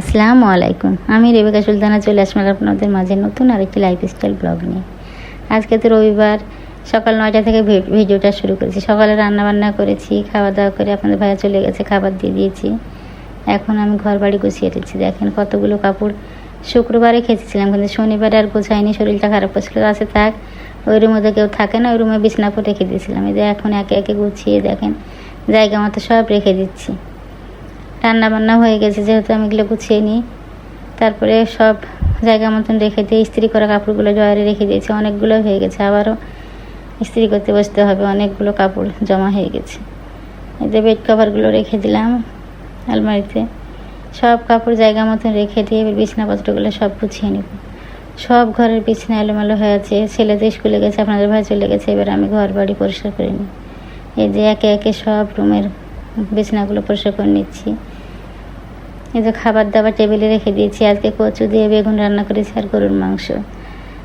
আসসালামু আলাইকুম। আমি রেবেকা সুলতানা, চলে আসলাম আপনাদের মাঝে নতুন আরেকটি লাইফস্টাইল ব্লগ নিয়ে। আজকে তো রবিবার, সকাল নয়টা থেকে ভিডিওটা শুরু করেছি। সকালে রান্না বান্না করেছি খাওয়া দাওয়া করে আপনাদের ভাইয়া চলে গেছে, খাবার দিয়ে দিয়েছি। এখন আমি ঘর বাড়ি গুছিয়ে রেখেছি। দেখেন কতগুলো কাপড় শুক্রবারে খেয়েছিলাম, কিন্তু শনিবারে আর গোছাইনি শরীরটা খারাপ করছিল। আছে থাক, ওই রুমে তো কেউ থাকে না, ওই রুমে বিছনা করে রেখে দিয়েছিলাম। এই যে এখন একে একে গুছিয়ে দেখেন, জায়গা মতো সব রেখে দিচ্ছি। রান্না বান্না হয়ে গেছে, যেহেতু আমি এগুলো গুছিয়ে নিই। তারপরে সব জায়গা মতন রেখে দিয়ে ইস্ত্রি করা কাপড়গুলো জয়ারে রেখে দিয়েছি, অনেকগুলো হয়ে গেছে। আবারও ইস্ত্রি করতে বসতে হবে, অনেকগুলো কাপড় জমা হয়ে গেছে। এতে বেড কভারগুলো রেখে দিলাম আলমারিতে। সব কাপড় জায়গা মতন রেখে দিয়ে এবার বিছনাপত্রগুলো সব গুছিয়ে নেব। সব ঘরের বিছনা এলোমেলো হয়ে আছে, ছেলে তো স্কুলে গেছে, আপনাদের ভাই চলে গেছে, এবার আমি ঘর বাড়ি পরিষ্কার করে নিই। এই যে একে একে সব রুমের বিছনাগুলো পরিষ্কার করে নিচ্ছি। এই যে খাবার দাবার টেবিলে রেখে দিয়েছি। আজকে কচু দিয়ে বেগুন রান্না করেছি আর গরুর মাংস।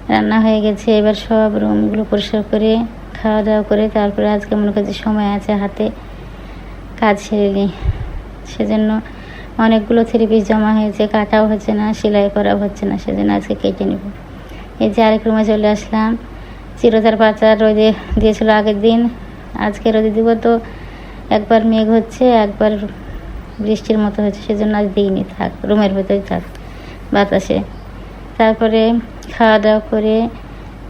রান্না হয়ে গেছে। এবার সব রুমগুলো পরিষ্কার করে খাওয়া দাওয়া করে তারপরে আজকে মনে করছি সময় আছে হাতে কাজ সেরে নিই। সেজন্য অনেকগুলো থ্রি পিস জমা হয়েছে, কাটাও হচ্ছে না, সেলাই করাও হচ্ছে না, সেজন্য আজকে কেটে নেব। এই যে আরেক রুমে চলে আসলাম। চিরতার পাতা রোদে দিয়েছিল আগের দিন। আজকে রোদে দিব তো একবার মেঘ হচ্ছে, একবার বৃষ্টির মতো হয়েছে, সেজন্য আজ দিইনি, থাক, রুমের ভেতরেই থাক, বাতাসে। তারপরে খাওয়া দাওয়া করে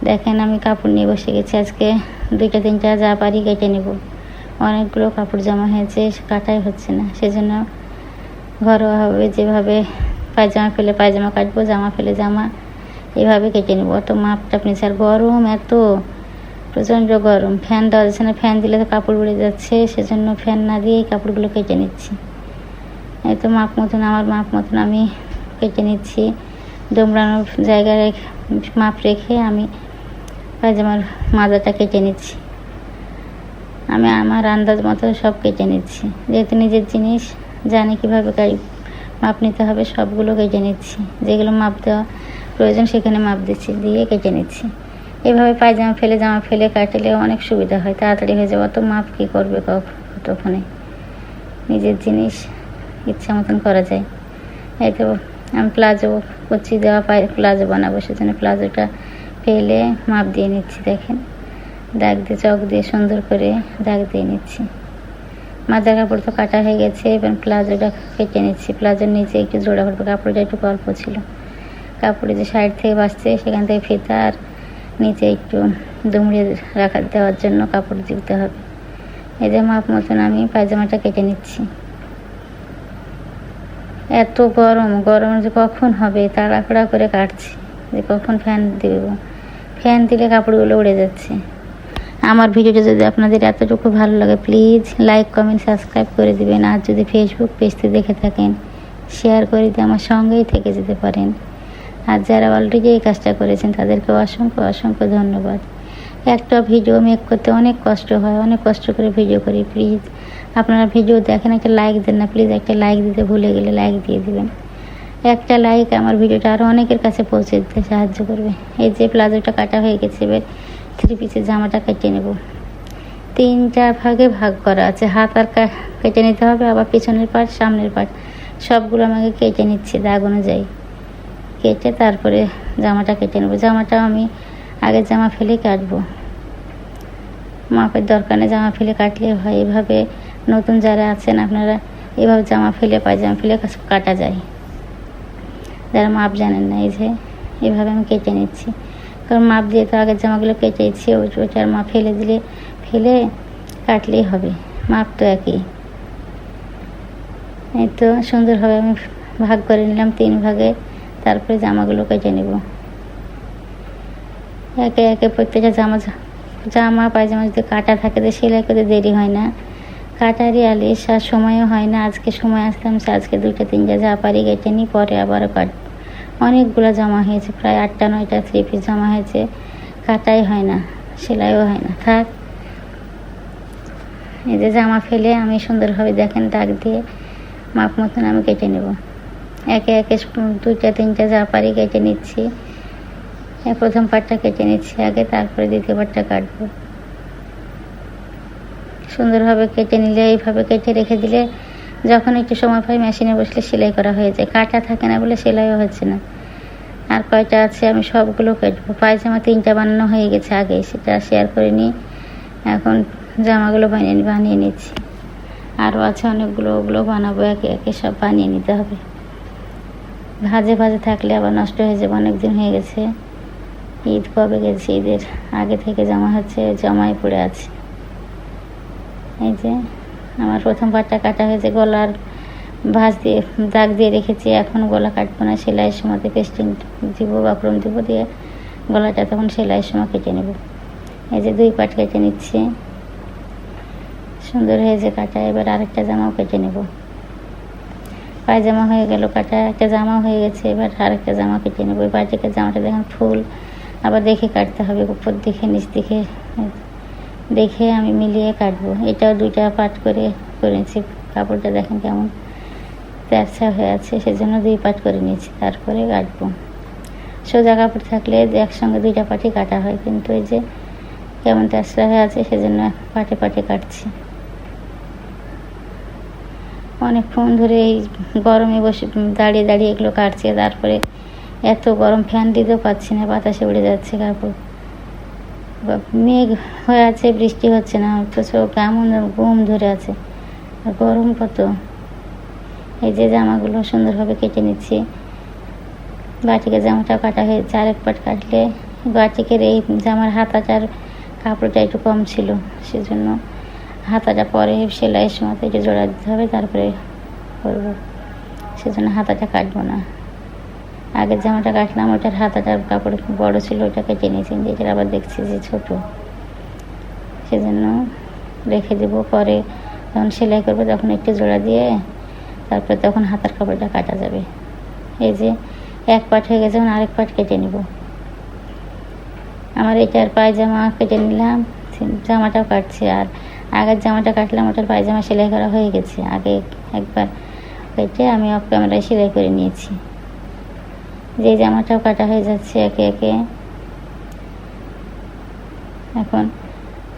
দেখেন আমি কাপড় নিয়ে বসে গেছি, আজকে দুইটা, তিনটা যা পারি কেটে নেব। অনেকগুলো কাপড় জমা হয়েছে, কাটাই হচ্ছে না, সেজন্য ঘরোয়াভাবে যেভাবে পায়জামা ফেলে পায়জামা কাটবো, জামা ফেলে জামা এভাবে কেটে নেব। অত মাপ টাপ নিচ্ছে আর গরম এত, প্রচণ্ড গরম। ফ্যান দেওয়া যাচ্ছে না, ফ্যান দিলে তো কাপড় উড়ে যাচ্ছে, সেজন্য ফ্যান না দিয়েই কাপড়গুলো কেটে নিচ্ছি। এই তো মাপ মতন, আমার মাপ মতন আমি কেটে নিচ্ছি। দোমড়ানোর জায়গায় রেখে, মাপ রেখে আমি পায়জামার মাজাটা কেটে নিচ্ছি। আমি আমার আন্দাজ মতো সব কেটে নিচ্ছি। যেহেতু নিজের জিনিস, জানি কীভাবে মাপ নিতে হবে, সবগুলো কেটে নিচ্ছি। যেগুলো মাপ দেওয়া প্রয়োজন, সেখানে মাপ দিচ্ছি, দিয়ে কেটে নিচ্ছি। এভাবে পায়জামা ফেলে, জামা ফেলে কাটলে অনেক সুবিধা হয়। তাড়াতাড়ি হয়ে যাবে, অত মাপ কী করবে তখনে নিজের জিনিস ইচ্ছা মতন করা যায়। এই তো আমি প্লাজো কুচি দেওয়া পাই প্লাজো বানাবো, সেজন্য প্লাজোটা ফেলে মাপ দিয়ে নিচ্ছি, দেখেন। দাগ দিয়ে, চক দিয়ে সুন্দর করে দাগ দিয়ে নিচ্ছি। মাজার কাপড় তো কাটা হয়ে গেছে, এবার প্লাজোটা কেটে নিচ্ছি। প্লাজোর নিচে একটু জোড়া করব, কাপড়টা একটু অল্প ছিল। কাপড়ে যে সাইড থেকে বাঁচছে, সেখান থেকে ফিতা আর নিচে একটু দুমড়িয়ে রাখা দেওয়ার জন্য কাপড় দিতে হবে। যে মাপ মতন আমি পায়জামাটা কেটে নিচ্ছি। এত গরম গরম যে কখন হবে? তাড়াহুড়া করে কাটছি। যে কখন ফ্যান দেব? ফ্যান দিলে কাপড়গুলো উড়ে যাচ্ছে। আমার ভিডিওটা যদি আপনাদের এতটুকু ভালো লাগে প্লিজ লাইক কমেন্ট সাবস্ক্রাইব করে দিবেন। আর যদি ফেসবুক পেজতে দেখে থাকেন শেয়ার করে দিয়ে আমার সঙ্গেই থেকে যেতে পারেন। আর যারা অলরেডি এই কাজটা করেছেন তাদেরকে অসংখ্য অসংখ্য ধন্যবাদ। একটা ভিডিও মেক করতে অনেক কষ্ট হয়, অনেক কষ্ট করে ভিডিও করি প্লিজ আপনারা ভিডিও দেখেন, একটা লাইক দেন না প্লিজ একটা লাইক দিতে ভুলে গেলে লাইক দিয়ে দেবেন। একটা লাইক আমার ভিডিওটা আরও অনেকের কাছে পৌঁছে দিতে সাহায্য করবে। এই যে প্লাজোটা কাটা হয়ে গেছে, এবার থ্রি পিসের জামাটা কেটে নেব। তিনটা ভাগে ভাগ করা আছে, হাত আর কেটে নিতে হবে, আবার পিছনের পাট সামনের পাট সবগুলো আমাকে কেটে নিচ্ছে, দাগ অনুযায়ী। কেটে তারপরে জামাটা কেটে নেব। জামাটাও আমি আগে জামা ফেলে কাটবো। মাপের দরকার জামা ফেলে কাটলে হয়। এভাবে নতুন যারা আছেন, আপনারা এভাবে জামা ফেলে, পায়জামা ফেলে কাটা যায়। যারা মাপ জানেন না, এই যে এভাবে আমি কেটে নিচ্ছি। কারণ মাপ দিয়ে তো আগের জামাগুলো কেটেছি ওইটার মাপ ফেলে দিলে, ফেলে কাটলেই হবে। মাপ তো একই। এই তো সুন্দরভাবে আমি ভাগ করে নিলাম, তিন ভাগে, তারপরে জামাগুলো কেটে নেব। একে একে প্রত্যেকটা জামা জামা, পায়জামা যদি কাটা থাকে, তো সেলাই করতে দেরি হয় না। কাটারই আলিস আর সময়ও হয় না। আজকে সময় আসলাম, সে আজকে দুইটা, তিনটা যা পারি, কেটে নিই পরে আবারও কাট, অনেকগুলো জামা হয়েছে, প্রায় আটটা, নয়টা থ্রি পিস জামা হয়েছে। কাটাই হয় না, সেলাইও হয় না। থাক। এই যে জামা ফেলে আমি সুন্দরভাবে দেখেন দাগ দিয়ে, মাপ মতন আমি কেটে নেব। একে একে দুইটা, তিনটা যা পারি, কেটে নিচ্ছি। প্রথম পাটটা কেটে নিচ্ছি আগে, তারপরে দ্বিতীয় পাটটা কাটবো। সুন্দরভাবে কেটে নিলে, এইভাবে কেটে রেখে দিলে যখন একটু সময় পাই মেশিনে বসলে সেলাই করা হয়ে যায়। কাটা থাকে না বলে সেলাইও হচ্ছে না। আর কয়টা আছে আমি সবগুলো কাটবো। পায়জামা তিনটা বানানো হয়ে গেছে আগে, সেটা শেয়ার করে নিই। এখন জামাগুলো বানিয়ে বানিয়ে নিচ্ছি। আরও আছে অনেকগুলো, ওগুলো বানাবো, একে একে সব বানিয়ে নিতে হবে। ভাজে ভাজে থাকলে আবার নষ্ট হয়ে যাবে অনেক দিন হয়ে গেছে। ঈদ কবে গেছে? ঈদের আগে থেকে জামা হচ্ছে, জমাই পড়ে আছে। এই যে আমার প্রথম পাটটা কাটা হয়েছে, গলার ভাঁজ দিয়ে, দাগ দিয়ে রেখেছি। এখন গলা কাটবো না সেলাইয়ের সময় পেস্টিং দিব বাকরম দিব দিয়ে গলাটা তখন সেলাইয়ের সময় কেটে নেব। এই যে দুই পাট কেটে নিচ্ছি। সুন্দর হয়েছে কাটা। এবার আরেকটা জামাও কেটে নেব। পায়জামা হয়ে গেল কাটা। একটা জামা হয়ে গেছে। এবার আরেকটা জামা কেটে নেব। এবার থেকে জামাটা দেখেন ফুল আবার দেখে কাটতে হবে, উপর দিকে নিচ দিকে দেখে আমি মিলিয়ে কাটবো। এটাও দুইটা পাট করে করেছি। কাপড়টা দেখেন কেমন তেরছা হয়ে আছে, সেজন্য দুই পাট করে নিয়েছি। তারপরে কাটবো। সোজা কাপড় থাকলে একসঙ্গে দুইটা পাটি কাটা হয়, কিন্তু এই যে কেমন তেরছা হয়ে আছে, সেজন্য পাটে পাটে কাটছি। অনেকক্ষণ ধরে এই গরমে বসে দাঁড়িয়ে দাঁড়িয়ে এগুলো কাটছে, তারপরে এত গরম, ফ্যান দিতেও পাচ্ছি না, বাতাসে উড়ে যাচ্ছে কাপড়। মেঘ হয়ে আছে, বৃষ্টি হচ্ছে না, অথচ কেমন ঘুম ধরে আছে। আর গরম কত? এই যে জামাগুলো সুন্দরভাবে কেটে নিচ্ছি। বাটিকে জামাটা কাটা হয়েছে আরেক পাট কাটলে বাটিকের এই জামার হাতাটার কাপড়টা একটু কম ছিল, সেজন্য হাতাটা পরে সেলাইয়ের সময় একটু জোড়া দিতে হবে, তারপরে করব সেজন্য হাতাটা কাটবো না। আগের জামাটা কাটলাম ওটার হাতাটার কাপড় বড় ছিল ওটা কেটে নিয়েছি এটার আবার দেখছি যে ছোট। সেজন্য রেখে দেবো। পরে যখন সেলাই করব, তখন একটু জোড়া দিয়ে তারপরে তখন হাতার কাপড়টা কাটা যাবে। এই যে এক পাট হয়ে গেছে, এখন আরেক পাট কেটে নিব। আমার এটার পায়জামা কেটে নিলাম জামাটাও কাটছি। আর আগের জামাটা কাটলাম, ওটার পায়জামা সেলাই করা হয়ে গেছে। আগে একবার কেটে আমি অফ ক্যামেরায় সেলাই করে নিয়েছি। যে জামাটাও কাটা হয়ে যাচ্ছে একে একে। এখন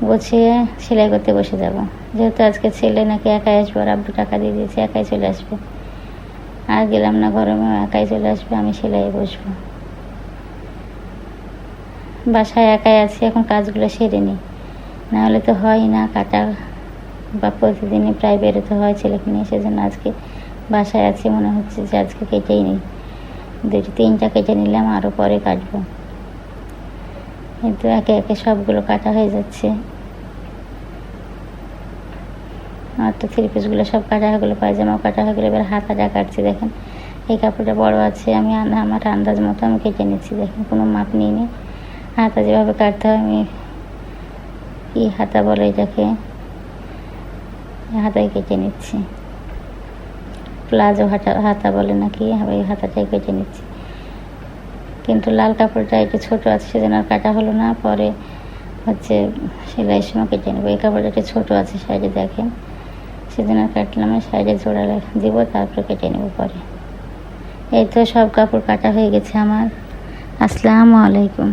গুছিয়ে সেলাই করতে বসে যাব। যেহেতু আজকে ছেলে নাকি একাই আসবে আব্বু টাকা দিয়ে দিয়েছে, একাই চলে আসবে। আর গেলাম না গরমে একাই চলে আসবে, আমি সেলাই বসবো। বাসায় একাই আছি, এখন কাজগুলো সেরে নিই। নাহলে তো হয় না, কাটা বা প্রতিদিনই প্রায় বেরোতে হয় ছেলেকে নিয়ে, সেজন্য আজকে বাসায় আছি, মনে হচ্ছে যে আজকে কেটেই নিই। দুটো তিনটা কেটে নিলাম আরও পরে কাটবো। কিন্তু একে একে সবগুলো কাটা হয়ে যাচ্ছে। আর তো থ্রি পিসগুলো সব কাটা হয়ে গেলো, পায়জামাও কাটা হয়ে গেলো, এবার হাতাটা কাটছি, দেখেন। এই কাপড়টা বড় আছে, আমি আমার আন্দাজ মতো আমি কেটে নিচ্ছি, দেখেন, কোনো মাপ নিইনি হাতা যেভাবে কাটতে হয়, আমি কী হাতা বলে এটাকে? হাতায় কেটে নিচ্ছি। প্লাজো হাতা হাতা বলে নাকি? ওই হাতাটাই কেটে নিচ্ছি। কিন্তু লাল কাপড়টা একটু ছোটো আছে সেজন্য আর কাটা হলো না। পরে হচ্ছে সেলাইয়ের সময় কেটে নেব। এই কাপড়টা একটু ছোটো আছে সাইডে দেখেন। সেজন্য আর কাটলাম সাইডে জোড়া দিব, তারপরে কেটে নেব পরে। এই তো সব কাপড় কাটা হয়ে গেছে আমার। আসসালামু আলাইকুম।